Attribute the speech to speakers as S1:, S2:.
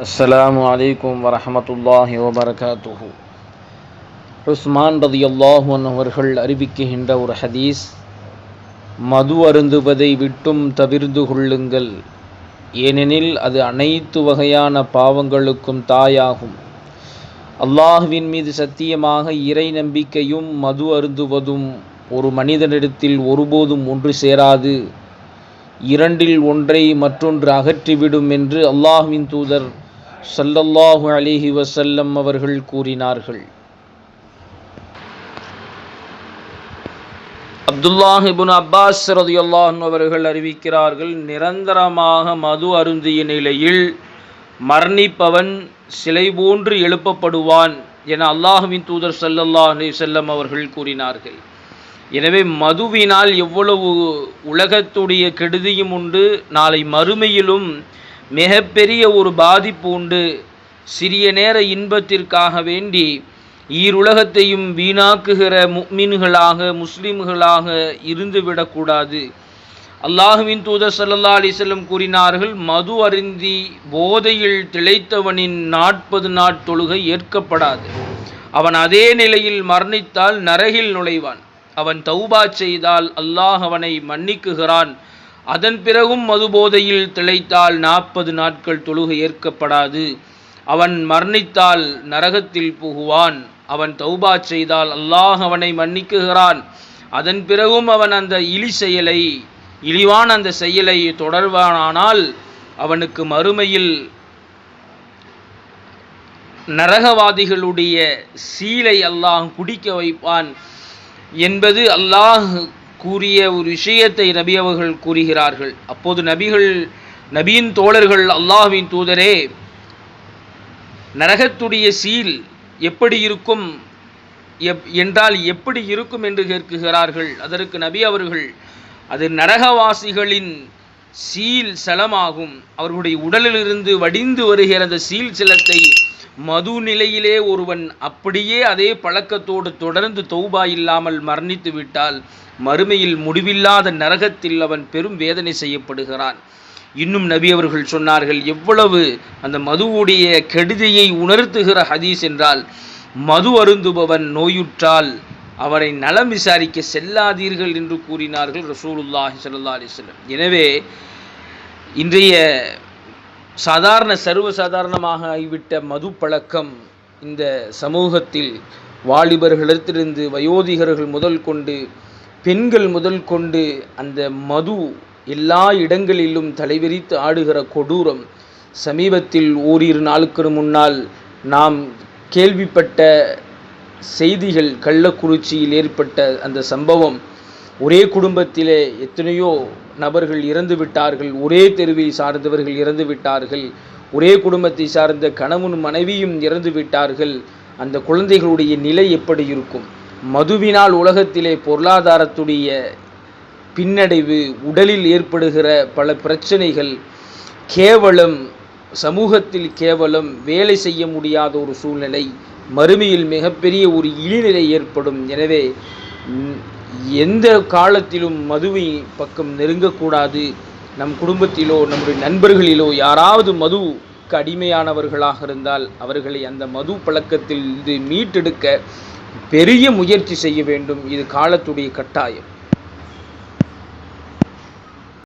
S1: அஸ்லாம் வலைக்கும் வரமத்துல்லாஹி வபரகாத்துஹு உஸ்மான் ரதி அல்லாஹன் அவர்கள் அறிவிக்குகின்ற ஒரு ஹதீஸ் மது அருந்துவதை விட்டும் தவிர்ந்து கொள்ளுங்கள். ஏனெனில் அது அனைத்து வகையான பாவங்களுக்கும் தாயாகும். அல்லாஹுவின் மீது சத்தியமாக இறை நம்பிக்கையும் மது அருந்துவதும் ஒரு மனிதனிடத்தில் ஒருபோதும் ஒன்று சேராது. இரண்டில் ஒன்றை மற்றொன்று அகற்றிவிடும் என்று அல்லாஹுவின் தூதர் சல்லல்லாஹு அலிஹி வசல்லம் அவர்கள் கூறினார்கள். அப்துல்லாஹ் அப்பாஸ் ரதியல்லாஹு அவர்கள் அறிவிக்கிறார்கள் நிரந்தரமாக மது அருந்திய நிலையில் மரணிப்பவன் சிலை போன்று எழுப்பப்படுவான் என அல்லாஹுவின் தூதர் ஸல்லல்லாஹு செல்லம் அவர்கள் கூறினார்கள். எனவே மதுவினால் எவ்வளவு உலகத்துடைய கெடுதியும் உண்டு நாளை மறுமையிலும் மிகப்பெரிய ஒரு பாதிப்பு உண்டு. சிறிய நேர இன்பத்திற்காக வேண்டி ஈருலகத்தையும் வீணாக்குகிற முக்மின்களாக முஸ்லிம்களாக இருந்துவிடக்கூடாது அல்லாஹுவின் தூதர் சல்லா அலிசல்லம் கூறினார்கள் மது அருந்தி போதையில் திளைத்தவனின் நாற்பது நாட் தொழுகை ஏற்கப்படாது. அவன் அதே நிலையில் மரணித்தால் நரகில் நுழைவான். அவன் தௌபா செய்தால் அல்லாஹ் அவனை மன்னிக்குகிறான். அதன் பிறகும் மதுபோதையில் திளைத்தால் நாற்பது நாட்கள் தொழுகை ஏற்கப்படாது. அவன் மரணித்தால் நரகத்தில் புகுவான். அவன் தௌபா செய்தால் அல்லாஹ் அவனை மன்னிக்குகிறான். அதன் பிறகும் அவன் அந்த இழி செயலை இழிவான அந்த செயலை தொடர்வானானால் அவனுக்கு மறுமையில் நரகவாதிகளுடைய சீலை அல்லாஹ் குடிக்க வைப்பான் என்பது அல்லாஹ் கூறிய ஒரு விஷயத்தை நபி அவர்கள் கூறுகிறார்கள். அப்போது நபிகள் நபியின் தோழர்கள் அல்லாஹ்வின் தூதரே நரகத்துடைய சீல் எப்படி இருக்கும்? எப் என்றால் எப்படி இருக்கும் என்று கேட்குகிறார்கள் அதற்கு நபி அவர்கள் அது நரகவாசிகளின் சீல் சலமாகும். அவர்களுடைய உடலிலிருந்து வடிந்து வருகிற அந்த சீல் சிலத்தை மது நிலையிலே ஒருவன் அப்படியே அதே பழக்கத்தோடு தொடர்ந்து தௌபா இல்லாமல் மரணித்து விட்டால் மறுமையில் முடிவில்லாத நரகத்தில் அவன் பெரும் வேதனை செய்யப்படுகிறான். இன்னும் நபி அவர்கள் சொன்னார்கள் எவ்வளவு அந்த மதுவுடைய கெடுதியை உணர்த்துகிற ஹதீஸ் என்றால் மது அருந்துபவன் நோயுற்றால் அவரை நலம் விசாரிக்க செல்லாதீர்கள் என்று கூறினார்கள் ரசூலுல்லாஹி சல்லா அலிஸ்லம் எனவே இன்றைய சாதாரண சர்வசாதாரணமாக ஆகிவிட்ட மது பழக்கம் இந்த சமூகத்தில் வாலிபர்களிடத்திலிருந்து வயோதிகர்கள் முதல் கொண்டு பெண்கள் முதல் கொண்டு அந்த மது எல்லா இடங்களிலும் தலைவிரித்து ஆடுகிற கொடூரம் சமீபத்தில் ஓரிரு நாளுக்கு முன்னால் நாம் கேள்விப்பட்ட செய்திகள் கள்ளக்குறிச்சியில் ஏற்பட்ட அந்த சம்பவம் ஒரே குடும்பத்திலே எத்தனையோ நபர்கள் இறந்து விட்டார்கள் ஒரே தெருவை சார்ந்தவர்கள் இறந்து விட்டார்கள் ஒரே குடும்பத்தை சார்ந்த கணவன் மனைவியும் இறந்து விட்டார்கள். அந்த குழந்தைகளுடைய நிலை எப்படி இருக்கும்? மதுவினால் உலகத்திலே பொருளாதாரத்துடைய பின்னடைவு உடலில் ஏற்படுகிற பல பிரச்சனைகள் கேவலம் சமூகத்தில் கேவலம் வேலை செய்ய முடியாத ஒரு சூழ்நிலை மறுமையில் மிகப்பெரிய ஒரு இழிநிலை ஏற்படும். எனவே எந்த காலத்திலும் மதுவை பக்கம் நெருங்கக்கூடாது. நம் குடும்பத்திலோ நம்முடைய நண்பர்களிலோ யாராவது மதுவுக்கு அடிமையானவர்களாக இருந்தால் அவர்களை அந்த மது பழக்கத்தில் இது மீட்டெடுக்க பெரிய முயற்சி செய்ய வேண்டும். இது காலத்துடைய கட்டாயம்.